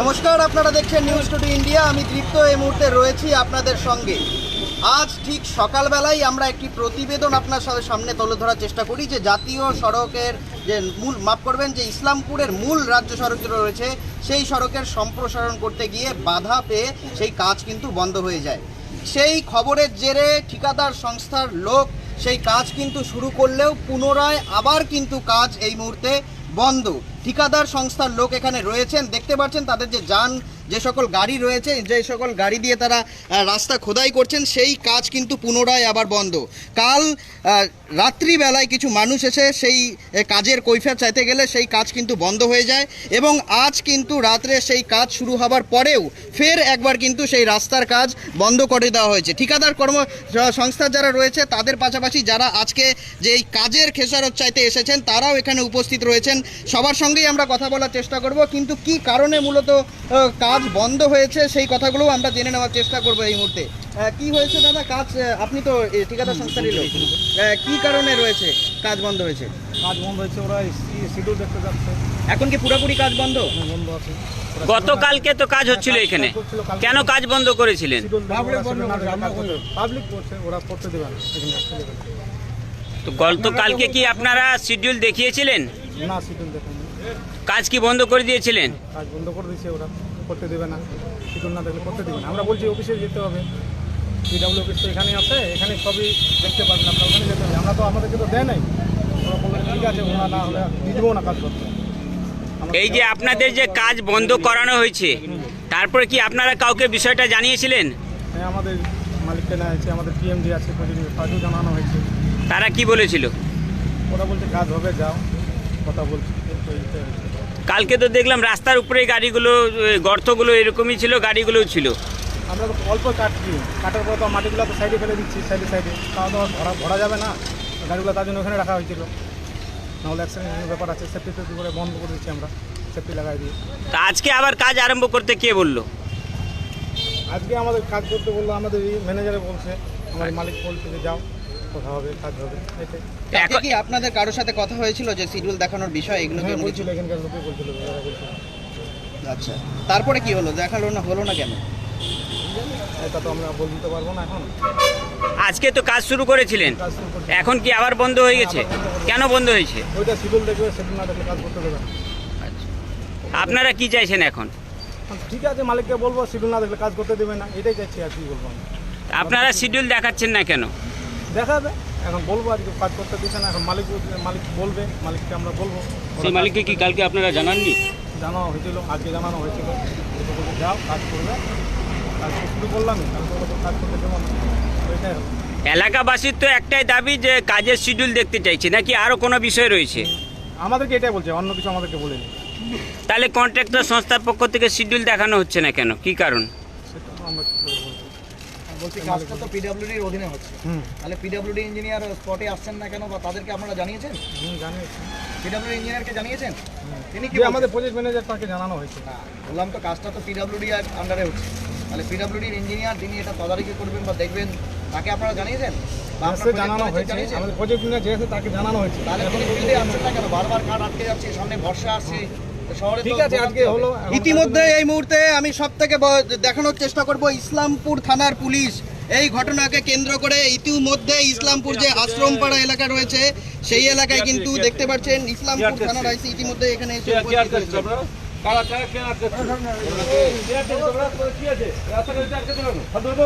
নমস্কার, আপনারা দেখছেন নিউজ টুডে ইন্ডিয়া আমি তৃপ্ত এই মুহূর্তে রয়েছি আপনাদের সঙ্গে। আজ ঠিক সকালবেলায় আমরা একটি প্রতিবেদন আপনার সাথে সামনে তুলে ধরার চেষ্টা করি, যে জাতীয় সড়কের যে মূল, মাফ করবেন, যে ইসলামপুরের মূল রাজ্য সড়ক যেটা রয়েছে, সেই সড়কের সম্প্রসারণ করতে গিয়ে বাধা পেয়ে সেই কাজ কিন্তু বন্ধ হয়ে যায়। সেই খবরের জেরে ঠিকাদার সংস্থার লোক সেই কাজ কিন্তু শুরু করলেও পুনরায় আবার কিন্তু কাজ এই মুহূর্তে বন্ধ। ঠিকাদার সংস্থার লোক এখানে রয়েছেন। দেখতে পাচ্ছেন তাদের যে যান যে সকল গাড়ি রয়েছে যে সকল গাড়ি দিয়ে তারা রাস্তা খোদাই করছেন সেই কাজ কিন্তু পুনরায় আবার বন্ধ। কাল রাত্রিবেলায় কিছু মানুষ এসে সেই কাজের কৈফিয়ত চাইতে গেলে সেই কাজ কিন্তু বন্ধ হয়ে যায় এবং আজ কিন্তু রাত্রে সেই কাজ শুরু হবার পরেও ফের একবার কিন্তু সেই রাস্তার কাজ বন্ধ করে দেওয়া হয়েছে। ঠিকাদার কর্ম সংস্থা যারা রয়েছে তাদের পাশাপাশি যারা আজকে যে এই কাজের খেসারত চাইতে এসেছেন তারাও এখানে উপস্থিত রয়েছেন। সবার সঙ্গেই আমরা কথা বলার চেষ্টা করব কিন্তু কি কারণে মূলত আহ, কাজ বন্ধ হয়েছে সেই কথাগুলো আমরা জেনে নেওয়ার চেষ্টা করব এই মুহূর্তে। কি হয়েছে দাদা? কাজ আপনি তো ঠিকাদার সংস্থারই লোক। কি কারণে রয়েছে কাজ বন্ধ হয়েছে? কাজ বন্ধ হয়েছে ওরা শিডিউল দেখতে যাচ্ছে। এখন কি পুরোপুরি কাজ বন্ধ? বন্ধ আছে। গতকালকে তো কাজ হচ্ছিল এখানে। কেন কাজ বন্ধ করেছিলেন? পাবলিক করছে ওরা করতে দেবে। তো গতকালকে কি আপনারা শিডিউল দেখিয়েছিলেন? না শিডিউল দেখেন। কাজ কি বন্ধ করে দিয়েছিলেন? কাজ বন্ধ করে দিয়েছে ওরা। করতে দেবে না শিডিউল না দেখলে করতে দেবে না। আমরা বলছি অফিসে যেতে হবে। পিডাব্লিউ অফিস তো এখানে আছে এখানে সবই দেখতে পারবেন আপনার ওখানে যেতে হবে। আমরা তো আমাদেরকে তো দেয় নাই। ওরা বললেন ঠিক আছে ওরা না হলে দিয়ে দেবো না কাজ করতে। এই যে আপনাদের যে কাজ বন্ধ করানো হয়েছে তারপরে কি আপনারা কাউকে বিষয়টা জানিয়েছিলেন? হ্যাঁ আমাদের মালিককে না আছে আমাদের পিএমডি আছে কাজও জানানো হয়েছে। তারা কি বলেছিল? ওরা বলছে কাজ হবে যাও। কথা বলছি। কালকে তো দেখলাম রাস্তার উপরে গাড়িগুলো গর্তগুলো এরকমই ছিল গাড়িগুলোও ছিল। আমরা তো অল্প কাটছি কাটার পর তো মাটিগুলো তো সাইডে ফেলে দিচ্ছি সাইডে সাইডে। তাও তো ভরা ভরা যাবে না। গাড়িগুলো তার জন্য ওখানে রাখা হয়েছিল। নাহলে অ্যাক্সিডেন্টের ব্যাপার আছে। সেফটি টেফটি করে বন্ধ করে দিচ্ছি আমরা। সেফটি লাগাই দিয়ে। তা আজকে আবার কাজ আরম্ভ করতে কে বলল? আজকে আমাদের কাজ করতে বলল আমাদের ম্যানেজারে বলছে আমার মালিক বলছে যে যাও। কথা হবে কাজ হবে। এটাই। কি আপনাদের কারোর সাথে কথা হয়েছিল যে শিডিউল দেখানোর বিষয় এগুলো কি হ্যাঁ বলছিল এখানকার লোকে বলছিল আচ্ছা তারপরে কি হলো? দেখাল না হলো না কেন? এটা তো আমরা বলে দিতে পারব না এখন। আজকে তো কাজ শুরু করেছিলেন। এখন কি আবার বন্ধ হয়ে গেছে? কেন বন্ধ হয়েছে? ওইটা শিডিউল দেখবে শিডিউল না দেখলে কাজ করতে দেবে না। আপনারা কি চাইছেন এখন? ঠিক আছে মালিককে বলব শিডিউল না দেখলে কাজ করতে দেবে না। এটাই চাইছি আর কি বলব আপনারা শিডিউল দেখাচ্ছেন না কেন? দেখাবে এখন বলব আজকে কাজ করতে দিচ্ছে না এখন মালিক মালিক বলবে মালিককে আমরা বলব। সেই মালিককে কি কালকে আপনারা জানাননি? জানানো হয়েছিল আজকে জানানো হয়েছিল। যাও কাজ করবে। কাজ শুরু কাজ করতে দেবো এলাকাবাসীর তো একটাই দাবি যে কাজের শিডিউল দেখতে চাইছে নাকি আরও কোনো বিষয় রয়েছে? আমাদেরকে এটাই বলছে অন্য কিছু আমাদেরকে বলেনি। তাহলে কন্ট্রাক্টর সংস্থার পক্ষ থেকে শিডিউল দেখানো হচ্ছে না কেন? কি কারণ সেটা তো আমরা কি করে বলব বলছি কাজটা তো পিডাব্লিউডির অধীনে হচ্ছে। তাহলে পিডাব্লিউডি ইঞ্জিনিয়ার স্পটে আসছেন না কেন বা তাদেরকে আপনারা জানিয়েছেন? হুম জানিয়েছি। পিডাব্লিউডি ইঞ্জিনিয়ারকে জানিয়েছেন? তিনি কি আমাদের প্রজেক্ট ম্যানেজার তাকে জানানো হয়েছে। বললাম তো কাজটা তো পিডাব্লিউডি আন্ডারে হচ্ছে। তাহলে পিডাব্লিউডির ইঞ্জিনিয়ার যিনি এটা তদারকি করবেন বা দেখবেন তাকে আপনারা জানিয়েছেন? জানানো হয়েছে। আমাদের প্রজেক্ট ম্যানেজার যে তাকে জানানো হয়েছে। তাহলে তিনি ফিল্ডে আসছেন না কেন? বারবার কাঠ আটকে যাচ্ছে সামনে বর্ষা আসছে। ঠিক আছে আজকে হলো ইতিমধ্যে এই মুহূর্তে আমি সব থেকে দেখানোর চেষ্টা করব ইসলামপুর থানার পুলিশ এই ঘটনাকে কেন্দ্র করে ইতিমধ্যে ইসলামপুর যে আশ্রমপাড়া এলাকা রয়েছে সেই এলাকায় কিন্তু দেখতে পাচ্ছেন ইসলামপুর থানার আইসি ইতিমধ্যে এখানে এসে হয়েছে। কোনো কোনো রাস্তা সরকারি কাজ কোনো বলুন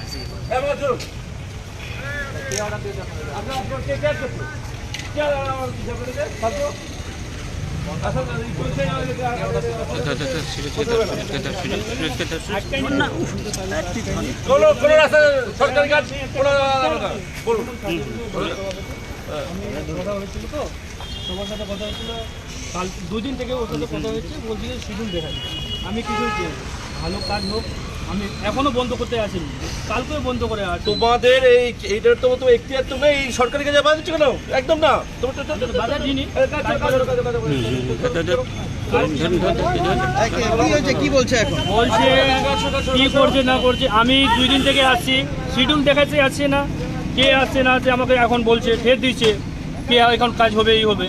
কথা হয়েছিল তো সবার সাথে কথা হয়েছিল কাল দুদিন থেকে ওর সাথে কথা হয়েছে বলছি যে শিডিউল দেখা আমি কিছু ভালো কাজ হোক আমি এখনও বন্ধ করতে আসিনি কালকেও বন্ধ করে আসি তোমাদের এই এইটার তো এখতিয়ার সরকারি কাজে দিচ্ছ কেন একদম না তোমার বাধা দিইনি কি বলছে এখন বলছে কি করছে না করছে আমি দুই দিন থেকে আসছি শিডিউল দেখাচ্ছে আসছে না কে আসছে না আসছে আমাকে এখন বলছে ফের দিচ্ছে কে এখন কাজ হবে এই হবে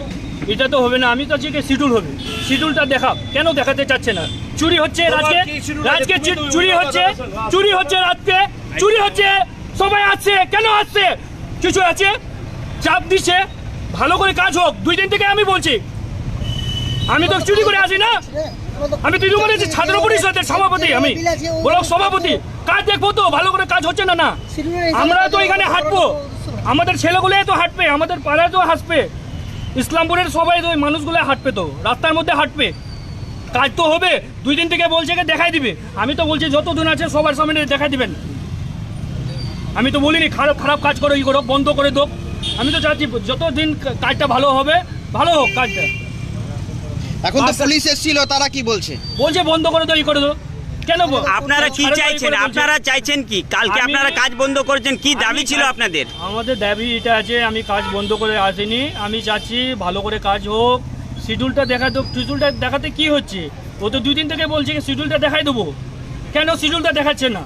এটা তো হবে না আমি তো আজকে শিডিউল হবে শিডিউলটা দেখা কেন দেখাতে চাচ্ছে না? চুরি হচ্ছে রাজকে রাজকে চুরি হচ্ছে চুরি হচ্ছে রাতকে চুরি হচ্ছে সবাই আসছে কেন আসছে? কিছু আছে? চাপ দিচ্ছে ভালো করে কাজ হোক দুই দিন থেকে আমি বলছি। আমি তো চুরি করে আসি না। আমি তৃণমূলের যে ছাত্র পরিষদের সভাপতি আমি ব্লক সভাপতি। কাজ দেখব তো ভালো করে কাজ হচ্ছে না না। আমরা তো এখানে হাঁটবো। আমাদের ছেলেগুলো তো হাঁটবে আমাদের পাড়ায় তো হাসবে। ইসলামপুরের সবাই তো ওই মানুষগুলো হাঁটবে তো রাস্তার মধ্যে হাঁটবে। কাজ তো হবে দুই দিন থেকে বলছে কে দেখাই দিবে। আমি তো বলছি যত দিন আছে সবার সামনে দেখাই দিবেন। আমি তো বলিনি খারাপ খারাপ কাজ করো ই করো বন্ধ করে দো আমি তো চাচ্ছি যত দিন কাজটা ভালো হবে ভালো হোক কাজটা। এখন তো। পুলিশ এসেছিল তারা কি বলছে? বলছে বন্ধ করে দো ই করে দো। কেন গো? আপনারা কি চাইছেন? আপনারা চাইছেন কি? কালকে আপনারা কাজ বন্ধ করেছেন কি দাবি ছিল আপনাদের? আমাদের দাবি এটা আছে আমি কাজ বন্ধ করে আসিনি আমি চাচ্ছি ভালো করে কাজ হোক। শিডিউলটা দেখা তো শিডিউলটা দেখাতে কি হচ্ছে? ও তো দুই দিন থেকে বলছে শিডিউলটা দেখাই দেবো। কেন শিডিউলটা দেখাচ্ছে না?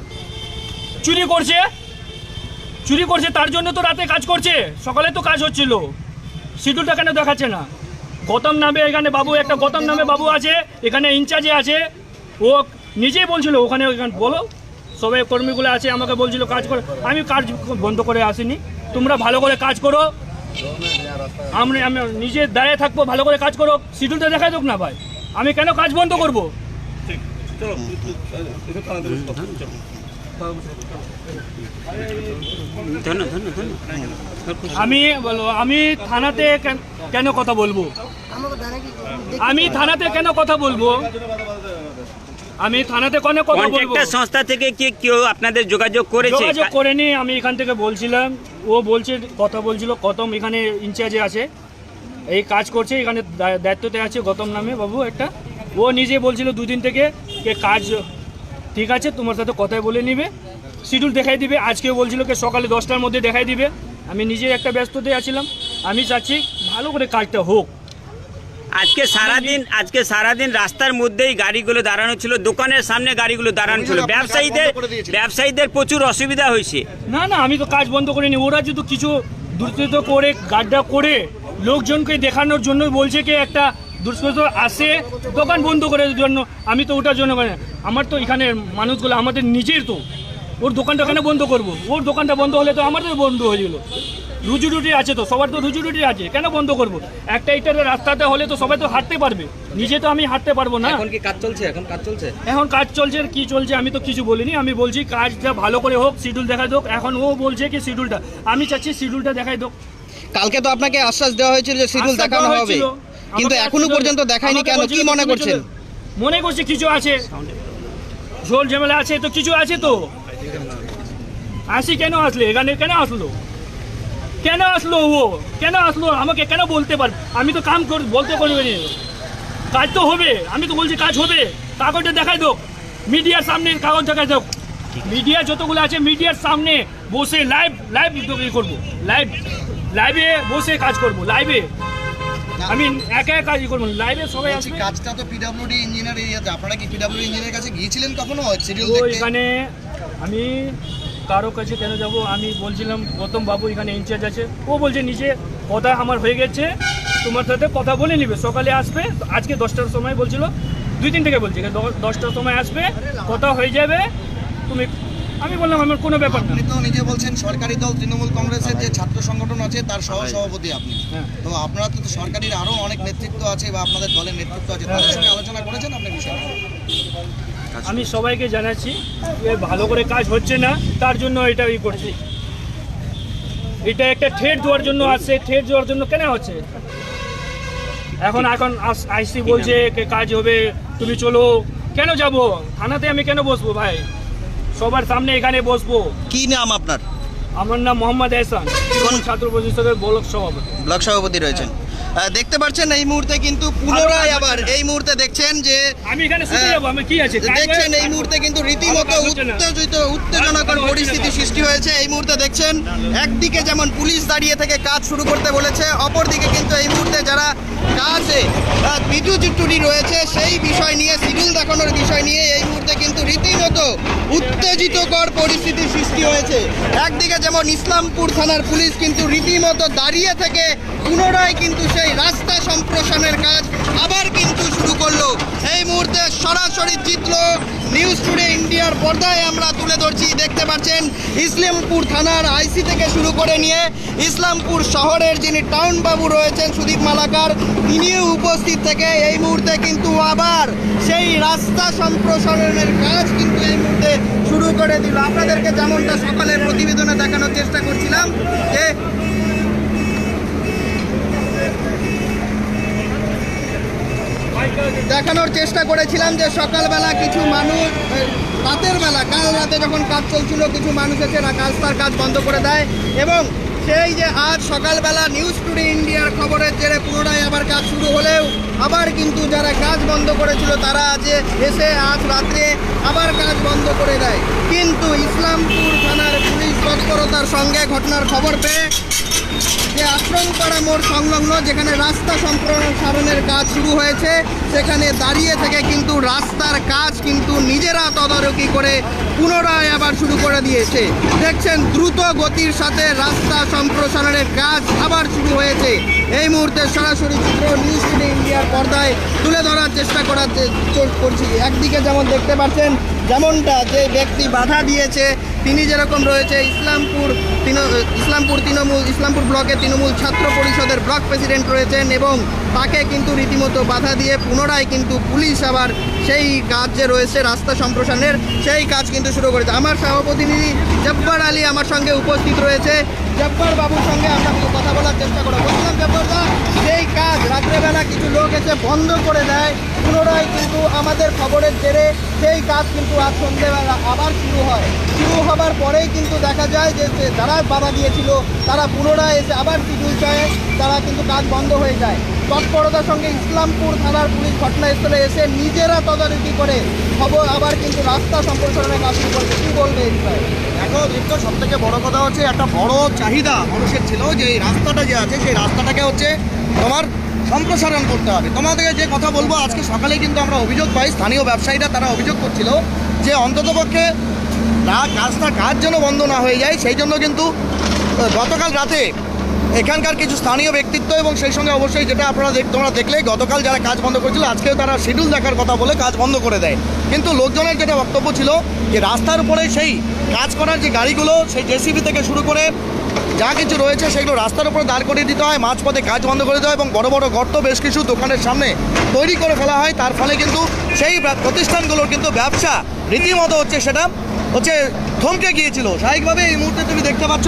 চুরি করছে? চুরি করছে তার জন্য তো রাতে কাজ করছে। সকালে তো কাজ হচ্ছিল। শিডিউলটা কেন দেখাচ্ছে না? গৌতম নামে এখানে বাবু একটা গৌতম নামে বাবু আছে এখানে ইনচার্জে আছে। ও নিজেই বলছিল, ওখানে বলো, সবাই কর্মীগুলো আছে, আমাকে বলছিল, কাজ করে। আমি কাজ বন্ধ করে আসিনি। তোমরা ভালো করে কাজ করো। আমি আমি নিজে দাঁড়িয়ে থাকব, ভালো করে কাজ করো। শিডিউলটা দেখাই দোক না ভাই। আমি কেন কাজ বন্ধ করব? আমি বলো, আমি থানাতে কেন কথা বলব? আমি থানাতে কেন কথা বলব? আমি থানাতে কেন কথা বলব। কন্ট্রাক্টর সংস্থা থেকে কি কেউ আপনাদের যোগাযোগ করেছে? যোগাযোগ করেনি আমি এখান থেকে বলছিলাম। ও বলছে কথা বলছিল কতম এখানে ইনচার্জে আছে। এই কাজ করছে এখানে দায়িত্বতে আছে গতম নামে বাবু একটা। ও নিজে বলছিল দুদিন থেকে যে কাজ ঠিক আছে তোমার সাথে কথাই বলে নিবে। শিডিউল দেখাই দিবে। আজকেও বলছিল যে সকালে দশটার মধ্যে দেখাই দিবে। আমি নিজে একটা ব্যস্ততে আছিলাম। আমি চাচ্ছি ভালো করে কাজটা হোক। আজকে সারাদিন আজকে সারাদিন রাস্তার মধ্যেই গাড়িগুলো দাঁড়ানো ছিল দোকানের সামনে গাড়িগুলো দাঁড়ানো ছিল। ব্যবসায়ীদের। ব্যবসায়ীদের প্রচুর অসুবিধা হয়েছে। না না আমি তো কাজ বন্ধ করিনি। ওরা যদি কিছু দুর্নীতি করে গাড্ডা করে লোকজনকে দেখানোর জন্য বলছে কি একটা দুষ্কৃত আসে দোকান বন্ধ করে জন্য। আমি তো ওটার জন্য মানে আমার তো এখানে মানুষগুলো আমাদের নিজের তো। ওর দোকানটা কেন বন্ধ করব? ওর দোকানটা বন্ধ হলে তো আমাদের বন্ধ হয়ে গেলো। রুজি রুটি আছে তো সবার তো রুজি রুটি আছে কেন বন্ধ করব? একটা ইটার রাস্তাতে হলে তো সবাই তো হাঁটতে পারবে নিজে তো আমি হাঁটতে পারব না। এখন কি কাজ চলছে? এখন কাজ চলছে? এখন কাজ চলছে কি চলছে আমি তো কিছু বলিনি আমি বলছি কাজটা ভালো করে হোক শিডিউল দেখাই হোক এখন ও বলছে কি শিডিউলটা আমি চাচ্ছি শিডিউলটা দেখাই হোক। কালকে তো আপনাকে আশ্বাস দেওয়া হয়েছিল যে শিডিউল দেখানো হবে। কিন্তু এখনও পর্যন্ত দেখায়নি কেন? কি মনে করছেন? মনে করছে কিছু আছে। ঝোল ঝামেলা আছে তো কিছু আছে তো। আসি কেন আসলে? এখানে কেন আসলো? কেন আসলো ও? কেন আসলো? আমাকে কেন বলতে পার আমি তো কাম কর বলতে পারবে না। কাজ তো হবে। আমি তো বলছি কাজ হবে। কাগজটা দেখাই দোক মিডিয়ার সামনে কাগজ দেখাই দোক মিডিয়া যতগুলো আছে মিডিয়ার সামনে বসে লাইভ লাইভ করব। লাইভ লাইভে বসে কাজ করব। লাইভে আমি একা একা কাজ করব লাইভে সবাই আসবে। কাজটা তো পিডব্লিউডি ইঞ্জিনিয়ার এরিয়াতে আপনারা কি পিডব্লিউডি ইঞ্জিনিয়ারের কাছে গিয়েছিলেন কখনো? শিডিউল দেখতে? এখানে আমি কারও কাছে কেন যাব? আমি বলছিলাম গৌতম বাবু এখানে ইনচার্জ আছে। ও বলছে নিজে কথা আমার হয়ে গেছে তোমার সাথে কথা বলে নিবে। সকালে আসবে আজকে দশটার সময় বলছিল দুই তিন থেকে বলছি দশটার সময় আসবে কথা হয়ে যাবে তুমি আমি বললাম আমার কোনো ব্যাপার না। আপনি তো নিজে বলছেন সরকারি দল তৃণমূল কংগ্রেসের যে ছাত্র সংগঠন আছে তার সহ সভাপতি আপনি। হ্যাঁ। তো আপনারা তো সরকারের আরও অনেক নেতৃত্ব আছে বা আপনাদের দলের নেতৃত্ব আছে তাদের সঙ্গে আলোচনা করেছেন আপনি বিষয়ে আমি সবাইকে জানাচ্ছি যে ভালো করে কাজ হচ্ছে না তার জন্য এটা ই করছি। এটা একটা ঠেট দেওয়ার জন্য আসছে ঠেট দেওয়ার জন্য কেন হচ্ছে? এখন এখন আইসি বলছে কাজ হবে তুমি চলো। কেন যাব? থানাতে আমি কেন বসবো ভাই? সবার সামনে এখানে বসবো। কি নাম আপনার? আমার নাম মোহাম্মদ এহসান ছাত্র পরিষদের ব্লক সভাপতি। ব্লক সভাপতি রয়েছেন। দেখতে পাচ্ছেন এই মুহূর্তে কিন্তু পুনরায় আবার এই মুহূর্তে দেখছেন যে দেখছেন এই মুহূর্তে কিন্তু রীতিমতো। উত্তেজিত উত্তেজনাকর পরিস্থিতি সৃষ্টি হয়েছে। এই মুহূর্তে দেখছেন একদিকে যেমন পুলিশ দাঁড়িয়ে থেকে কাজ শুরু করতে বলেছে অপরদিকে কিন্তু এই মুহূর্তে যারা কাজে বিদ্যুৎ চুরি রয়েছে সেই বিষয় নিয়ে সিভিল দেখানোর বিষয় নিয়ে এই মুহূর্তে কিন্তু রীতিমতো উত্তেজিতকর পরিস্থিতি সৃষ্টি হয়েছে। একদিকে যেমন ইসলামপুর থানার পুলিশ কিন্তু রীতিমতো দাঁড়িয়ে থেকে পুনরায় কিন্তু সেই রাস্তা সম্প্রসারণের কাজ আবার কিন্তু শুরু করল। এই মুহূর্তে সরাসরি চিত্র নিউজ টুডে ইন্ডিয়ার পর্দায় আমরা তুলে ধরছি। দেখতে পাচ্ছেন, ইসলামপুর থানার আইসি থেকে শুরু করে নিয়ে ইসলামপুর শহরের যিনি টাউন বাবু রয়েছেন সুদীপ মালাকার, তিনিও উপস্থিত থেকে এই মুহূর্তে কিন্তু আবার সেই রাস্তা সম্প্রসারণের কাজ কিন্তু এই মুহূর্তে শুরু করে দিল। আপনাদেরকে যেমনটা সকালের প্রতিবেদনে দেখানোর চেষ্টা করছিলাম যে দেখানোর চেষ্টা করেছিলাম যে সকালবেলা কিছু মানুষ রাতের বেলা, কাল রাতে যখন কাজ চলছিল, কিছু মানুষ এসে কাজ তার কাজ বন্ধ করে দেয় এবং সেই যে আজ সকালবেলা নিউজ টুডে ইন্ডিয়ার খবরের জেরে পুনরায় আবার কাজ শুরু হলেও আবার কিন্তু যারা কাজ বন্ধ করেছিল, তারা আজ এসে আজ রাত্রে আবার কাজ বন্ধ করে দেয়। কিন্তু ইসলামপুর থানার পুলিশ তৎপরতার সঙ্গে ঘটনার খবর পেয়ে যে আশ্রমপাড়া মোড় সংলগ্ন, যেখানে রাস্তা সম্প্রসারণের কাজ শুরু হয়েছে, সেখানে দাঁড়িয়ে থেকে কিন্তু রাস্তার কাজ কিন্তু নিজেরা তদারকি করে পুনরায় আবার শুরু করে দিয়েছে। দেখছেন, দ্রুত গতির সাথে রাস্তা সম্প্রসারণের কাজ আবার শুরু হয়েছে। এই মুহূর্তে সরাসরি চিত্র নিউজ টুডে ইন্ডিয়ার পর্দায় তুলে ধরার চেষ্টা করার করছি। একদিকে যেমন দেখতে পাচ্ছেন, যেমনটা যে ব্যক্তি বাধা দিয়েছে তিনি যেরকম রয়েছে ইসলামপুর ইসলামপুর তৃণমূল, ইসলামপুর ব্লকের তৃণমূল ছাত্র পরিষদের ব্লক প্রেসিডেন্ট রয়েছেন এবং তাকে কিন্তু রীতিমতো বাধা দিয়ে পুনরায় কিন্তু পুলিশ আবার সেই কাজ যে রয়েছে রাস্তা সম্প্রসারণের, সেই কাজ কিন্তু শুরু করেছে। আমার সহপ্রতিনিধি জব্বার আলী আমার সঙ্গে উপস্থিত রয়েছে। জব্বার বাবুর সঙ্গে আমরা কথা বলার চেষ্টা করব। বলছিলাম জব্বার রাত্রেবেলা কিছু লোক এসে বন্ধ করে দেয়। পুনরায় কিন্তু আমাদের খবরের জেরে সেই কাজ কিন্তু আজ সন্ধ্যেবেলা আবার শুরু হয়। শুরু হবার পরেই কিন্তু দেখা যায় যে যারা বাধা দিয়েছিল, তারা পুনরায় এসে আবার শিডিউল চায়, তারা কিন্তু কাজ বন্ধ হয়ে যায়। তৎপরতার সঙ্গে ইসলামপুর থানার পুলিশ ঘটনাস্থলে এসে নিজেরা তদারকি করে খবর আবার কিন্তু রাস্তা সম্প্রসারণের কাজ শুরু করছে কী বলবে এই বিষয়ে? দেখো সব থেকে বড় কথা হচ্ছে, একটা বড় চাহিদা মানুষের ছিল যে, এই রাস্তাটা যে আছে, সেই রাস্তাটাকে হচ্ছে তোমার সম্প্রসারণ করতে হবে। তোমাদেরকে যে কথা বলব, আজকে সকালে কিন্তু আমরা অভিযোগ পাই, স্থানীয় ব্যবসায়ীরা তারা অভিযোগ করছিল যে অন্ততপক্ষে রাস্তার কাজ যেন বন্ধ না হয়ে যায়, সেই জন্য কিন্তু গতকাল রাতে এখানকার কিছু স্থানীয় ব্যক্তিত্ব এবং সেই সঙ্গে অবশ্যই যেটা আপনারা দেখ তোমরা দেখলে গতকাল যারা কাজ বন্ধ করেছিল, আজকেও তারা শিডিউল দেখার কথা বলে কাজ বন্ধ করে দেয়। কিন্তু লোকজনের যেটা বক্তব্য ছিল যে রাস্তার উপরে সেই কাজ করার যে গাড়িগুলো, সেই জেসিবি থেকে শুরু করে যা কিছু রয়েছে সেগুলো রাস্তার উপরে দাঁড় করিয়ে দিতে হয়, মাঝপথে কাজ বন্ধ করে দিতে হয় এবং বড় বড় গর্ত বেশ কিছু দোকানের সামনে তৈরি করে ফেলা হয়। তার ফলে কিন্তু সেই প্রতিষ্ঠানগুলোর কিন্তু ব্যবসা রীতিমতো হচ্ছে সেটা হচ্ছে থমকে গিয়েছিল। স্বাভাবিকভাবে এই মুহূর্তে তুমি দেখতে পাচ্ছ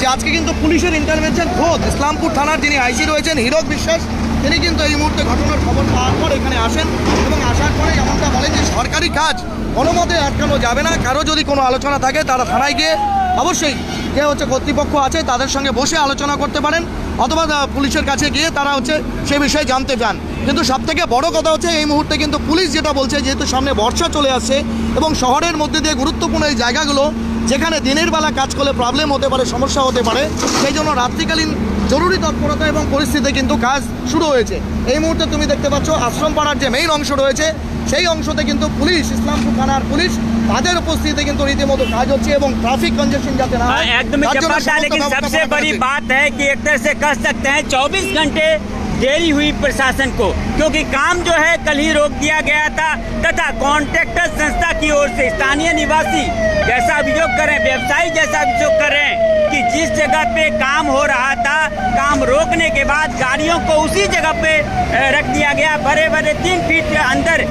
যে আজকে কিন্তু পুলিশের ইন্টারভেনশন খোদ ইসলামপুর থানার যিনি আইসি রয়েছেন হীরক বিশ্বাস, তিনি কিন্তু এই মুহূর্তে ঘটনার খবর পাওয়ার পর এখানে আসেন এবং আসার পরে এমনটা বলেন যে সরকারি কাজ কোনো মতে আটকানো যাবে না। কারও যদি কোনো আলোচনা থাকে তারা থানায় গিয়ে অবশ্যই যে হচ্ছে কর্তৃপক্ষ আছে, তাদের সঙ্গে বসে আলোচনা করতে পারেন, অথবা পুলিশের কাছে গিয়ে তারা হচ্ছে সে বিষয়ে জানতে চান। কিন্তু সব থেকে বড় কথা হচ্ছে, এই মুহূর্তে কিন্তু পুলিশ যেটা বলছে, যেহেতু সামনে বর্ষা চলে আসছে এবং শহরের মধ্যে দিয়ে গুরুত্বপূর্ণ এই জায়গাগুলো, যেখানে দিনের বেলা কাজ করলে প্রবলেম হতে পারে, সমস্যা হতে পারে, সেই জন্য রাত্রিকালীন জরুরি তৎপরতা এবং পরিস্থিতিতে কিন্তু কাজ শুরু হয়েছে। এই মুহূর্তে তুমি দেখতে পাচ্ছ, আশ্রমপাড়ার যে মেইন অংশ রয়েছে, সেই অংশতে কিন্তু পুলিশ, ইসলামপুর থানার পুলিশ তাদের উপস্থিতিতে কিন্তু রীতিমতো কাজ হচ্ছে এবং ট্রাফিক কনজেকশন যাতে না हाँ, হয়, एकदम তার জন্য जबरदस्त সমস্ত लेकिन ব্যবস্থা सबसे করা बड़ी হয়েছে। बात है कि एक तरह से कह सकते हैं 24 घंटे देरी हुई प्रशासन को क्योंकि काम जो है कल ही रोक दिया गया था तथा कॉन्ट्रैक्टर संस्था की ओर से स्थानीय निवासी जैसा अभियोग कर रहे हैं व्यवसायी जैसा अभियोग कर रहे हैं कि जिस जगह पे काम हो रहा था, काम रोकने के बाद गाड़ियों को उसी जगह पे रख दिया गया। बड़े बड़े तीन फीट के अंदर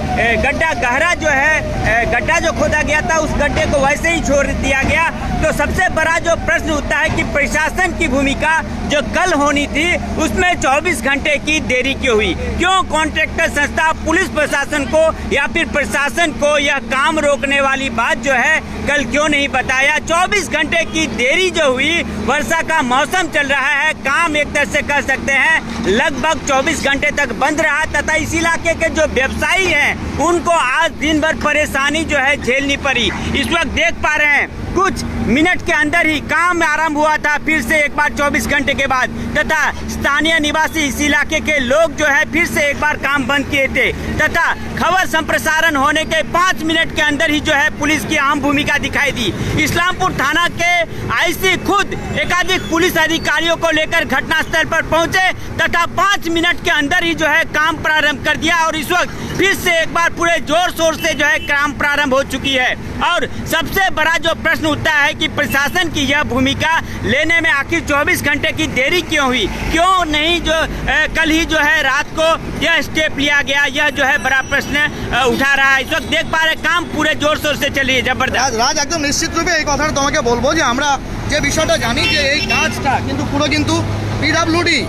गड्ढा गहरा जो है गड्ढा जो खोदा गया था, उस गड्ढे को वैसे ही छोड़ दिया गया। तो सबसे बड़ा जो प्रश्न उठता है कि प्रशासन की भूमिका जो कल होनी थी, उसमें 24 घंटे की देरी क्यों हुई? क्यों कॉन्ट्रैक्टर संस्था, पुलिस प्रशासन को या फिर प्रशासन को यह काम रोकने वाली बात जो है, कल क्यों नहीं बताया? 24 घंटे की देरी जो हुई क्योंकि वर्षा का मौसम चल रहा है, काम एक तरह से कर सकते हैं। लगभग 24 घंटे तक बंद रहा, तथा इस इलाके के जो व्यवसायी हैं, उनको आज दिन भर परेशानी जो है झेलनी पड़ी। इस वक्त देख पा रहे हैं कुछ मिनट के अंदर ही काम आरंभ हुआ था, फिर से एक बार 24 घंटे के बाद। तथा स्थानीय निवासी इस इलाके के लोग जो है, फिर से एक बार काम बंद किए थे। तथा खबर संप्रसारण होने के पाँच मिनट के अंदर ही जो है, पुलिस की अहम भूमिका दिखाई दी। इस्लामपुर थाना के आईसी खुद एकाधिक पुलिस अधिकारियों को लेकर घटनास्थल पर पहुँचे तथा पाँच मिनट के अंदर ही जो है, काम प्रारंभ कर दिया और इस वक्त फिर से एक बार पूरे ज़ोर शोर से जो है, काम प्रारंभ हो चुकी है। और सबसे बड़ा जो प्रश्न उठता है कि प्रशासन की यह भूमिका लेने में आखिर 24 घंटे की देरी क्यों हुई क्यों नहीं जो अ, कल ही जो है रात को यह स्टेप लिया गया यह जो है बड़ा प्रश्न अ, उठा रहा है इस वक्त देख पा रहे काम पूरे जोर शोर से चली है जबरदस्त রাজ রাজ একদম নিশ্চিত রূপে এই কথাটা তোমাকে বলবো যে আমরা যে বিষয়টা জানি যে এই কাজটা কিন্তু পুরো কিন্তু পিডাব্লিউডি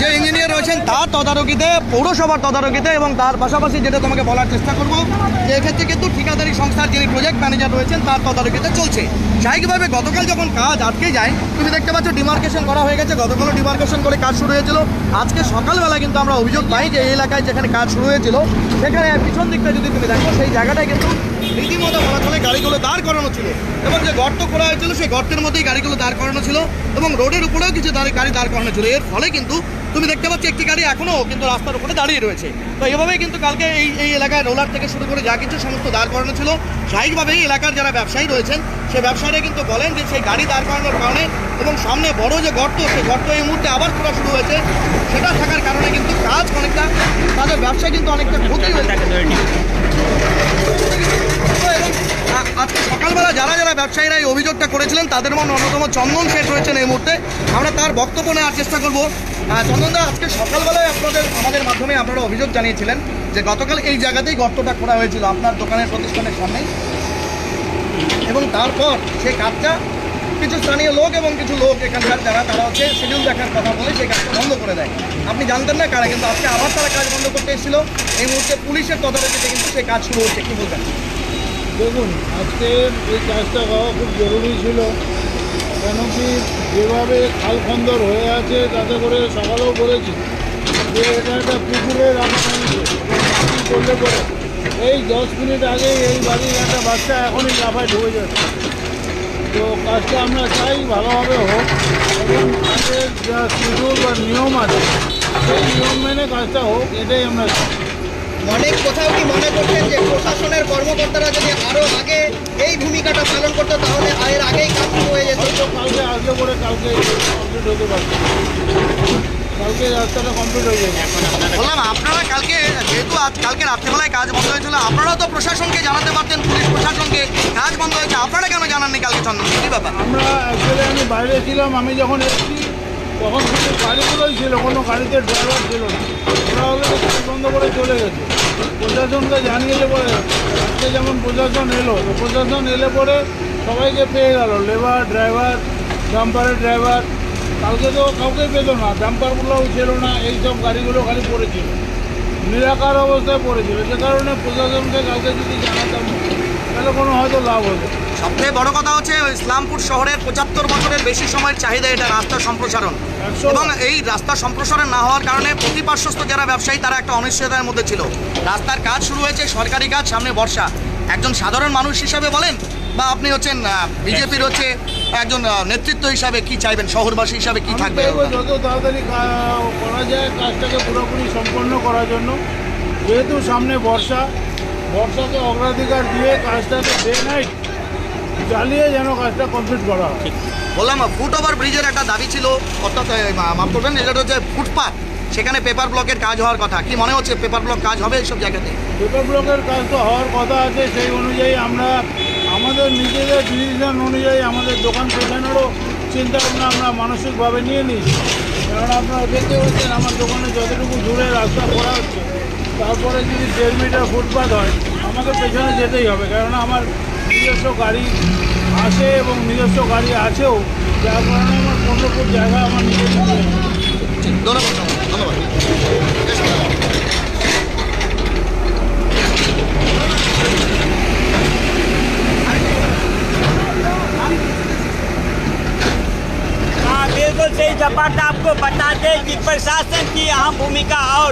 যে ইঞ্জিনিয়ার রয়েছেন, তার তদারকিতে, পৌরসভার তদারকিতে এবং তার পাশাপাশি যেটা তোমাকে বলার চেষ্টা করব, যে এক্ষেত্রে কিন্তু ঠিকাদারি সংস্থার যিনি প্রজেক্ট ম্যানেজার রয়েছেন, তার তদারকিতে চলছে। স্বাভাবিকভাবে গতকাল যখন কাজ আটকে যায়, তুমি দেখতে পাচ্ছ ডিমার্কেশন করা হয়ে গেছে, গতকালও ডিমার্কেশন করে কাজ শুরু হয়েছিল। আজকে সকালবেলা কিন্তু আমরা অভিযোগ পাই যে এই এলাকায় যেখানে কাজ শুরু হয়েছিল, সেখানে পিছন দিকটা যদি তুমি দেখো, সেই জায়গাটায় কিন্তু রীতিমতো বলা চলে গাড়িগুলো দাঁড় করানো ছিল এবং যে গর্ত করা হয়েছিল, সেই গর্তের মধ্যেই গাড়িগুলো দাঁড় করানো ছিল এবং রোডের উপরেও কিছু দাঁড়ি- গাড়ি দাঁড় করানো ছিল। এর ফলে কিন্তু তুমি দেখতে পাচ্ছ, একটি গাড়ি এখনও কিন্তু রাস্তার উপরে দাঁড়িয়ে রয়েছে। তো এভাবেই কিন্তু কালকে এই এই এলাকায় রোলার থেকে শুরু করে যা কিছু সমস্ত দাঁড় করানো ছিল, স্বাভাবিকভাবেই এলাকার যারা ব্যবসায়ী রয়েছেন সেই ব্যবসায়ীরা কিন্তু বলেন যে সেই গাড়ি দাঁড় করানোর কারণে এবং সামনে বড় যে গর্ত সেই গর্ত এই মুহূর্তে আবার খোলা শুরু হয়েছে। সেটা থাকার কারণে কিন্তু কাজ অনেকটা, তাদের ব্যবসা কিন্তু অনেকটা ক্ষতি হয়ে আ- আজকে সকালবেলা যারা যারা ব্যবসায়ীরা এই অভিযোগটা করেছিলেন, তাদের মধ্যে অন্যতম চন্দন শেঠ রয়েছেন এই মুহূর্তে। আমরা তার বক্তব্য নেওয়ার চেষ্টা করব। চন্দনদা আজকে সকালবেলায় আপনাদের, আমাদের মাধ্যমে আপনারা অভিযোগ জানিয়েছিলেন যে গতকাল এই জায়গাতেই গর্তটা করা হয়েছিল, আপনার দোকানের প্রতিষ্ঠানের সামনে এবং তারপর সেই কাজটা কিছু স্থানীয় লোক এবং কিছু লোক এখানকার যারা, তারা হচ্ছে শিডিউল দেখার কথা বলে সেই কাজটা বন্ধ করে দেয়। আপনি জানতেন না কারা, কিন্তু আজকে আবার তারা কাজ বন্ধ করতে এসেছিল। এই মুহূর্তে পুলিশের তদারকিতে কিন্তু সেই কাজ শুরু হচ্ছে, কি বলবেন? দেখুন, আজকে এই কাজটা হওয়া খুব জরুরি ছিল কেন কি যেভাবে খালখন্দর হয়ে আছে, তাতে করে সকালেও বলেছি যে এটা একটা পুকুরের আপনার করলে পরে এই দশ মিনিট আগে এই বাড়ির একটা বাচ্চা এখনই লাফায় ঢুকে যাচ্ছে। তো কাজটা আমরা চাই ভালোভাবে হোক, এবং কাজের যা শিডিউল বা নিয়ম আছে, সেই নিয়ম মেনে কাজটা হোক, এটাই আমরা চাই। অনেক কোথাও কি মনে করছেন যে প্রশাসনের কর্মকর্তারা যদি আরও আগে এই ভূমিকাটা পালন করতো তাহলে এর আগেই কাজ শুরু হয়ে যেত? কালকে আসলে পরে কালকে কমপ্লিট হতে কালকে রাস্তাটা কমপ্লিট হয়ে যাবে। বললাম আপনারা কালকে যেহেতু আজ কালকে রাত্রেবেলায় কাজ বন্ধ হয়েছিল আপনারা তো প্রশাসনকে জানাতে পারতেন পুলিশ প্রশাসনকে কাজ বন্ধ হয়েছে আপনারা কেন জানাননি কালকে চন্দন কি ব্যাপার? আমরা অ্যাকচুয়ালি আমি বাইরে ছিলাম আমি যখন এসেছি তখন শুধু গাড়িগুলোই ছিল কোনো গাড়িতে ড্রাইভার ছিল না। ওরা অলরেডি কাজ বন্ধ করে চলে গেছে। প্রশাসনকে জানিয়ে পরে আজকে যেমন প্রশাসন এলো প্রশাসন এলে পরে সবাইকে পেয়ে গেল, লেবার, ড্রাইভার, ডাম্পারের ড্রাইভার কালকে তো কাউকে পেত না ডাম্পারগুলোও ছিল না, এই সব গাড়িগুলো খালি পড়েছিল, নিরাকার অবস্থায় পড়েছিল, সে কারণে প্রশাসনকে কালকে যদি জানাতাম, তাহলে কোনো হয়তো লাভ হতো সবথেকে বড় কথা হচ্ছে ইসলামপুর শহরের পঁচাত্তর বছরের বেশি সময়ের চাহিদা এটা রাস্তা সম্প্রসারণ। এবং এই রাস্তা সম্প্রসারণ না হওয়ার কারণে প্রতি পার্শ্বস্থ যারা ব্যবসায়ী তারা একটা অনিশ্চয়তার মধ্যে ছিল। রাস্তার কাজ শুরু হয়েছে সরকারি কাজ সামনে বর্ষা। একজন সাধারণ মানুষ হিসাবে বলেন বা আপনি হচ্ছেন বিজেপির হচ্ছে একজন নেতৃত্ব হিসাবে কি চাইবেন? শহরবাসী হিসাবে কি থাকবে? যত তাড়াতাড়ি করা যায় কাজটাকে পুরোপুরি সম্পন্ন করার জন্য। যেহেতু সামনে বর্ষা বর্ষাকে অগ্রাধিকার দিয়ে কাজটাকে ডে নাইট জ্বালিয়ে যেন কাজটা কমপ্লিট করা হয়। বললাম ফুট ওভার ব্রিজের একটা দাবি ছিল অর্থাৎ মাফ করবেন এটা হচ্ছে ফুটপাথ সেখানে পেপার ব্লকের কাজ হওয়ার কথা। কি মনে হচ্ছে পেপার ব্লক কাজ হবে এইসব জায়গাতে? পেপার ব্লকের কাজ তো হওয়ার কথা আছে সেই অনুযায়ী আমরা আমাদের নিজেদের ডিসিশন অনুযায়ী আমাদের দোকান পেছানোরও চিন্তা ভাবনা আমরা মানসিকভাবে নিয়ে নিয়েছি। কারণ আপনারা দেখতে পাচ্ছেন আমার দোকানে যতটুকু দূরে রাস্তা করা হচ্ছে তারপরে যদি দেড় মিটার ফুটপাথ হয় আমাকে পেছনে যেতেই হবে। কারণ আমার নিজস্ব গাড়ি আসে এবং নিজস্ব গাড়ি আছেও যার কারণে আমার পনেরো ফুট জায়গা আমার নিজের নিতে হবে। ধন্যবাদ ধন্যবাদ सपाटा आपको बता दें कि प्रशासन की अहम भूमिका और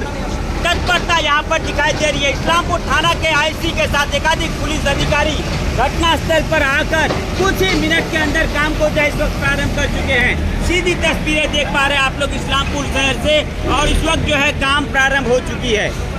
तत्परता यहाँ पर दिखाई दे रही है इस्लामपुर थाना के आईसी के साथ एकाधिक पुलिस अधिकारी घटनास्थल पर आकर कुछ ही मिनट के अंदर काम को जो इस वक्त प्रारंभ कर चुके हैं। सीधी तस्वीरें देख पा रहे हैं आप लोग इस्लामपुर शहर से और इस वक्त जो है काम प्रारंभ हो चुकी है।